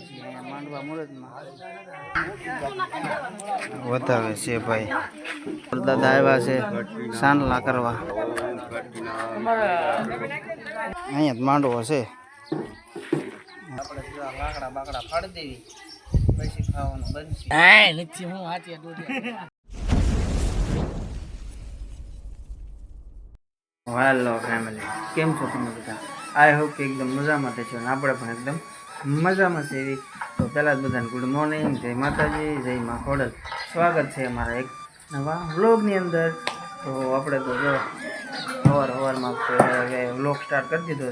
આવ્યા છીએ અહીંયા માંડવા મુહૂર્તમાં વધાવે છે ભાઈ. દાદા આવ્યા છે સાંડલા કરવા. અહીંયા જ માંડવો છે. આપણે જો આ લાકડા બાકડા ફાડી દેવી પછી ખાવાનું બનશે નથી હું હાથી હેલો ફેમિલી કેમ છો તમે બધા? આઈ હોપ કે એકદમ મજામાં છો અને આપણે પણ એકદમ મજામાં છે એવી તો પહેલાં જ બધાને ગુડ મોર્નિંગ જય માતાજી, જય મા ખોડલ. સ્વાગત છે અમારા એક નવા વ્લોગની અંદર. તો આપણે તો જો અવાર અવારમાં વ્લોગ સ્ટાર્ટ કરી દીધો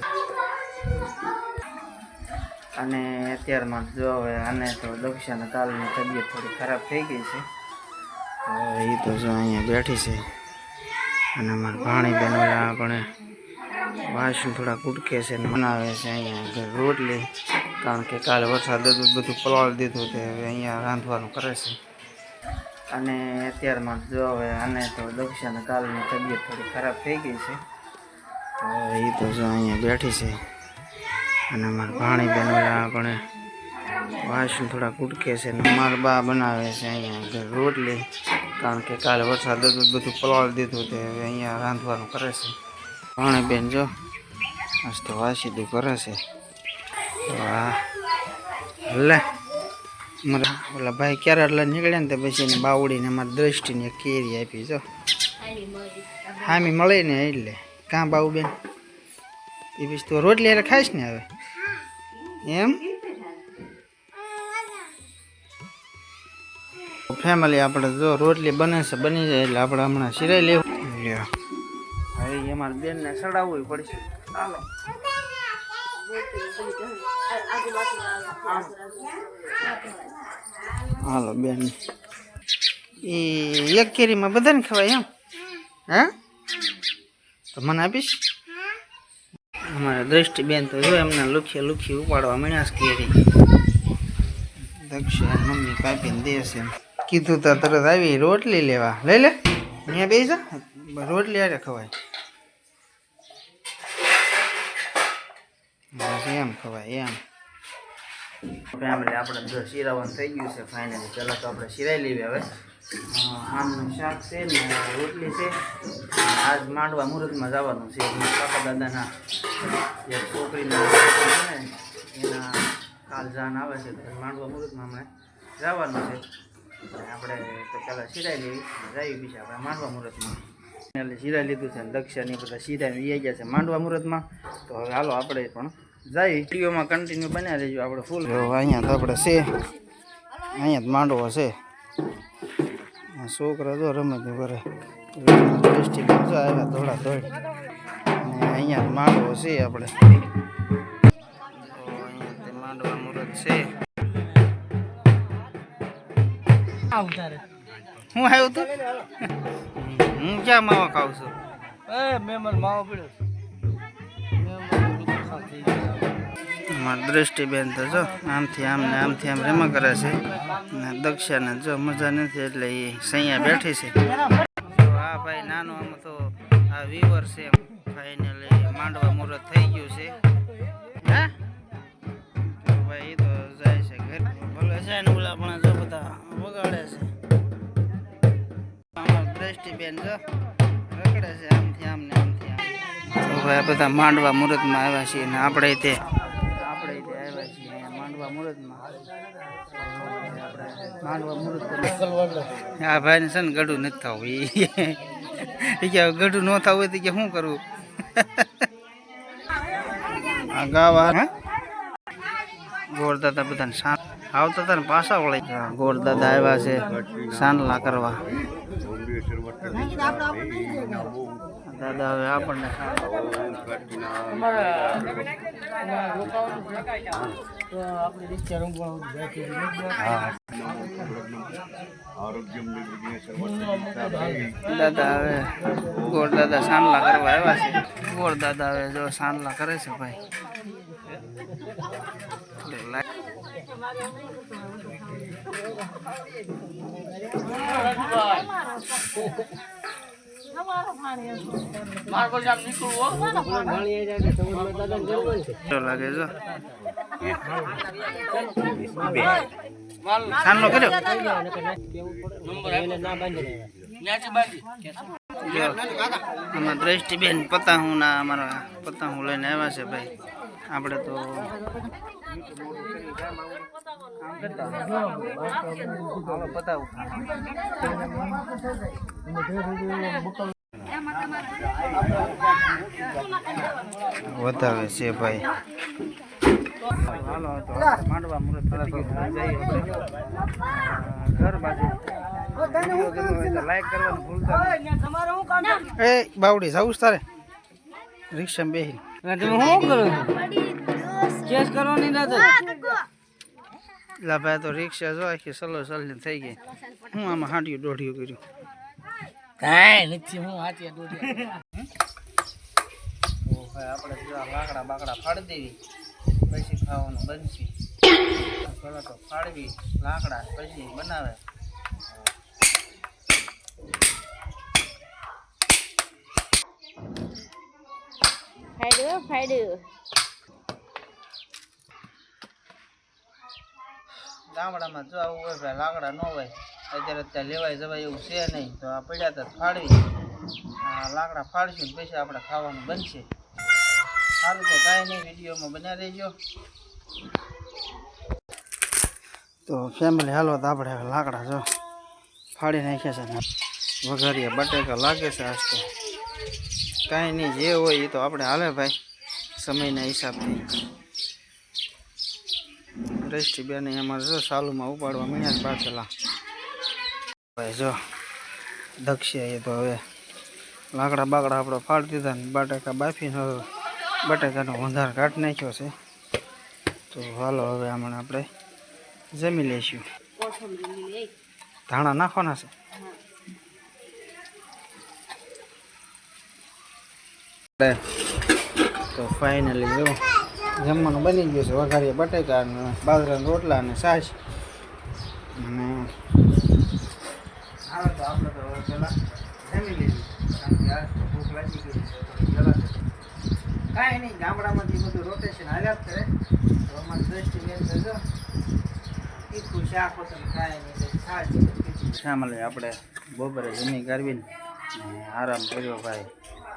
અને અત્યારમાં જો હવે આને તો દક્ષાને કાલની તબિયત થોડી ખરાબ થઈ ગઈ છે. તો એ તો જો અહીંયા બેઠી છે. અને અમારા પાણી બનાવ્યા આપણે પણ વાસણ થોડા કૂટકે છે બનાવે છે અહીંયા રોટલી. કારણ કે કાલે વરસાદ હતો બધું પલાળી દીધું તે હવે અહીંયા રાંધવાનું કરે છે. અને અત્યારમાં જો હવે આને તો દક્ષાને કાલની તબિયત થોડી ખરાબ થઈ ગઈ છે. તો એ તો જો અહીંયા બેઠી છે. અને મારા ભાણી બેન આપણે પણ વાસણ થોડા કૂટકે છે ને મારા બા બનાવે છે અહીંયા રોટલી. કારણ કે કાલે વરસાદ હતો બધું પલાળી દીધું તે હવે અહીંયા રાંધવાનું કરે છે. ભાણી બેન જો આજ તો વાસીદું કરે છે. આ લે, મારા ઓલા ભાઈ ક્યારે એટલે નીકળ્યા ને તે પછી એને બાવડીને મારી દ્રષ્ટિને કેરી આપી, જો. હામી મળે ને એટલે કાં બાવું બેન એ પછી તો રોટલી એટલે ખાઈશ ને હવે? એમ? ફેમિલી આપણે જો રોટલી બને છે, બની જાય એટલે આપણે હમણાં સિરાઈ લેવું. હવે અમારા બેનને સડાવવું પડશે. ચાલો હાલો, બેન. એ એક કેરીમાં બધાને ખવાય એમ? હે? તો મને આપીશ? અમારા દ્રષ્ટિ બેન તો જો એમને લુખી લુખી ઉપાડવા મળ્યા કેરી. દક્ષ મમ્મી કાપીને દે છે. કીધું તો તરત આવી રોટલી લેવા. લઈ લે. અહીંયા બેસા રોટલી આરે ખવાય. બસ એમ ખવાય, એમ. ફેમિલી, આપણે જો થઈ ગયું છે ફાઇનલી પહેલાં તો આપણે શિરાઈ લઈએ હવે. આમનું શાક છે ને, રોટલી છે. આજ માંડવા મુહૂર્તમાં જવાનું છે. કાકા દાદાના જે છોકરીના છે એના કાલ જાન આવે છે માંડવા મુહૂર્તમાં હમણાં જવાનું છે. આપણે તો પહેલાં શિરાઈ લેવી જઈએ બીજા આપણે માંડવા મુહૂર્તમાં. એટલે શિરાઈ લીધું છે અને દક્ષાની બધા શિરાઈ ગયા છે માંડવા મુહૂર્તમાં. તો હવે હાલો આપણે પણ જઈ વિડીયોમાં કન્ટિન્યુ બન્યા રહેજો આપણે ફૂલ અહીંયા તો આપણે છે. અહીંયા જ માંડવો છે. છોકરા જો રમે તો કરે ટેસ્ટી આવ્યા દોડ અને અહીંયા જ માંડવો છે આપણે. અહીંયા માંડવા મુહૂર્ત છે. હું આવ્યું તો? હું ક્યાં માવા ખાઉં છું? એ મેમર માવો પડ્યો દ્રષ્ટિબેન તો જો, આમથી આમ ને આમથી આમ રેમા કરે છે. ને દક્ષાને જો મજા નથી એટલે એ સૈયા બેઠી છે. આ ભાઈ નાનો આમ તો આ વીવર છે ફાઇનલી માંડવા મુહૂર્ત થઈ ગયું છે. હે? ભાઈ એ તો જાય છે ઘર. ભલે જાય ને ઓલા પણ જો બધા વગાડે છે. અમારી દ્રષ્ટિબેન જો રખડે છે આમ. ભાઈ બધા માંડવા મુહૂર્તમાં આવ્યા છીએ ને આપણે તે આપણે તે માંડવા મુહૂર્તમાં માંડવા ગઢું નથી થવું. એ ગઢું ન થવું હોય કે શું કરવું? આ ગાવા હે? ગોળ દાદા બધાને શાંત આવતા હતા ને પાછા વળી. ગોળ દાદા આવ્યા છે સાંડલા કરવા. દાદા હવે આપણને દાદા હવે ગોળ દાદા સાંડલા કરવા આવ્યા છે. ગોળ દાદા હવે જો સાંડલા કરે છે ભાઈ. લાગે દ્રષ્ટિબેન પતાહું ના અમારા પતાહું લઈને આવ્યા છે ભાઈ. આપણે તો વધાવે છે ભાઈ. હાલો તો માંડવા મુહૂર્ત ઘર બાજુ. લાઈક કરવાનું ભૂલતા. એ બાવડી જવું તારે? રિક્ષા બેસી તમે શું કરો કેસ કરવાની દાદા લા ભાઈ તો રિક્ષા જો આખી સલો સલની થઈ ગઈ. હું આમાં હાંડિયું દોઢિયું કર્યું. કાંઈ નથી હું હાચી આપણે લાકડા બાકડા ફાડી દેવી. પછી ખાવાનું બનશે. તો ફાડવી લાકડા પછી બનાવે. ફાયદો ફાયદો ગામડામાં જો આવું હોય ભાઈ લાકડા ન હોય અત્યારે ત્યાં લેવાય જવાય એવું છે નહીં તો આ પડ્યા તો ફાડવી. આ લાકડા ફાડશું ને પછી આપણે ખાવાનું બનશે. સારું તો કાંઈ નહીં વિડીયોમાં બના રહેજો. તો ફેમિલી હાલો તો આપણે લાકડા જો ફાડી નાખ્યા છે ને વઘારીએ બટેકા લાગે છે આજ તો. કાંઈ નહીં જે હોય એ તો આપણે હાલે ભાઈ સમયના હિસાબથી. દ્રષ્ટિ બેન અમારે જો સાલુમાં ઉપાડવા મળ્યા પાછલા. ભાઈ જો દક્ષે એ તો હવે લાકડા બાકડા આપણે ફાડી દીધા ને બટાકા બાફીને હવે બટાકાનો વંધાર કાઢી નાખ્યો છે. તો હાલો હવે હમણાં આપણે જમી લઈશું. ધાણા નાખવાના છે? તો ફાઇનલી જો જમવાનું બની ગયું છે. વઘારીએ બટેકા અને બાજરાના રોટલા અને છાશ. અને હાલો તો આપણે તો પહેલાં જમી લીધું કારણ કે આજ તો ભૂખ લાગી ગઈ છે કાંઈ નહીં ગામડામાંથી બધું રોટેશન હાલ્યા જ કરે. તો અમારી દ્રષ્ટિ બેન તો જો તીખું શાક હોતું કાંઈ નહીં છાશ શામલે આપણે બપોરે જમી કરવીને ને આરામ કર્યો ભાઈ.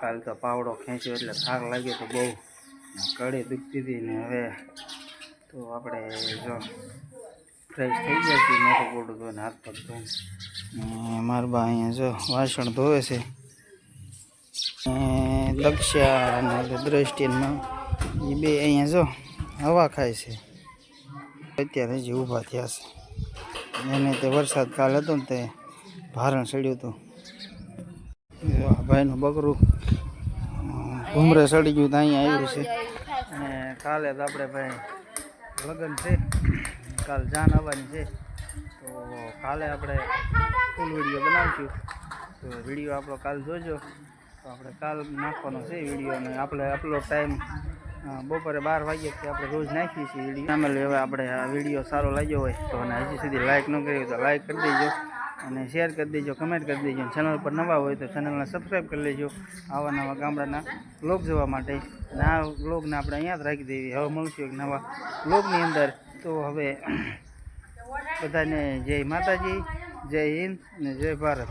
કાલ તો પાવડો ખેંચ્યો એટલે થાક લાગ્યો તો બહુ. કડી દુખતી હતી ને હવે તો આપણે જો ફ્રેશ થઈ ગયા છીએ મોટું ગોડું ધોઈને હાથ પગ ધોઈને. મારા બા અહીંયા જો વાસણ ધોવે છે. લક્ષ્યા અને દ્રષ્ટિમાં એ બે અહીંયા જો હવા ખાય છે. અત્યારે હજી ઊભા થયા છે. એને તે વરસાદ કાલ હતો ને તે ભારણ ચડ્યું હતું. ભાઈનું બકરું. ઘૂમરે સડી ગયું તો અહીંયા આવ્યું છે. અને કાલે તો આપણે ભાઈ લગ્ન છે. કાલ જાન આવવાની છે. તો કાલે આપણે ફૂલ વીડિયો બનાવીશું. તો વીડિયો આપણો કાલ જોજો. તો આપણે કાલ નાખવાનો છે વીડિયો અને આપણે આપણો ટાઈમ બપોરે બાર વાગ્યાથી આપણે રોજ નાખીએ છીએ વીડિયો સામે હવે આપણે આ વીડિયો સારો લાગ્યો હોય તો અને હજી સુધી લાઇક ન કરી તો લાઇક કરી દેજો. અને શેર કરી દેજો કમેન્ટ કરી દેજો. ચેનલ પર નવા હોય તો ચેનલને સબસ્ક્રાઈબ કરી લેજો. આવા નવા ગામડાના બ્લોગ જોવા માટે. અને આ બ્લોગને આપણે અહીંયા જ રાખી દેવી. હવે મળશું એક નવા બ્લોગની અંદર. તો હવે બધાને જય માતાજી, જય હિન્દ અને જય ભારત.